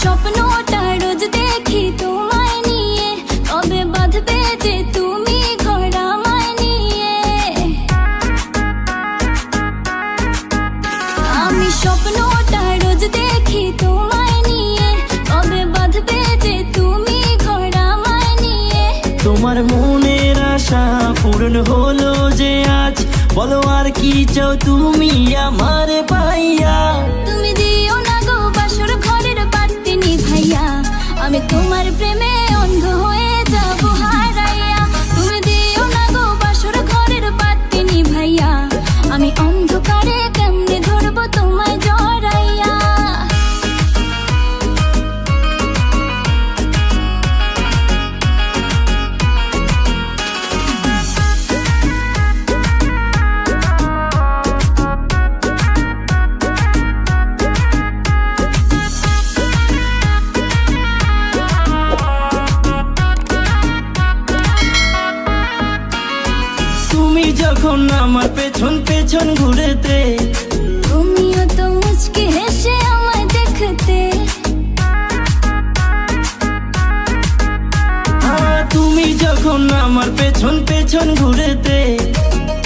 স্বপ্নটা রোজ দেখি তোমায় নিয়ে। কবে বাঁধবে যে তুমি ঘর আমায় নিয়ে? আমি স্বপ্নটা রোজ দেখি তোমায় নিয়ে। কবে বাঁধবে যে তুমি ঘর আমায় নিয়ে? তোমার মনের আশা পূরণ হলো যে আজ। বলো আর কি চাও তুমি আমার আমি তোমার প্রেমে অন্ধ হয়ে যাব, হারাইয়া। তুমি দিও না গো বাসর ঘরের বাতি ভাইয়া আমি অন্ধকারে যখন আমার পেছন পেছন ঘুরেতে। তুমিও তো মুচকি হেসে আমায় দেখতে। তুমি যখন আমার পেছন পেছন ঘুরেতে।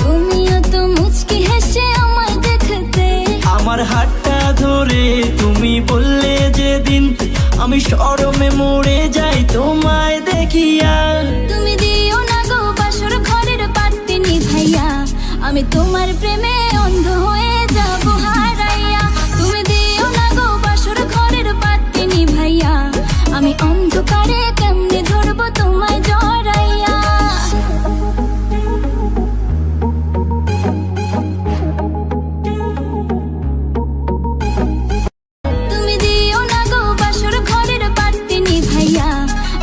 তুমিও তো মুচকি হেসে আমায় দেখতে। আমার হাতটা ধরে তুমি বললে যেদিন আমি সরমে মরে যাই তোমায় দেখিয়া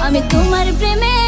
আমি তোমার প্রেমে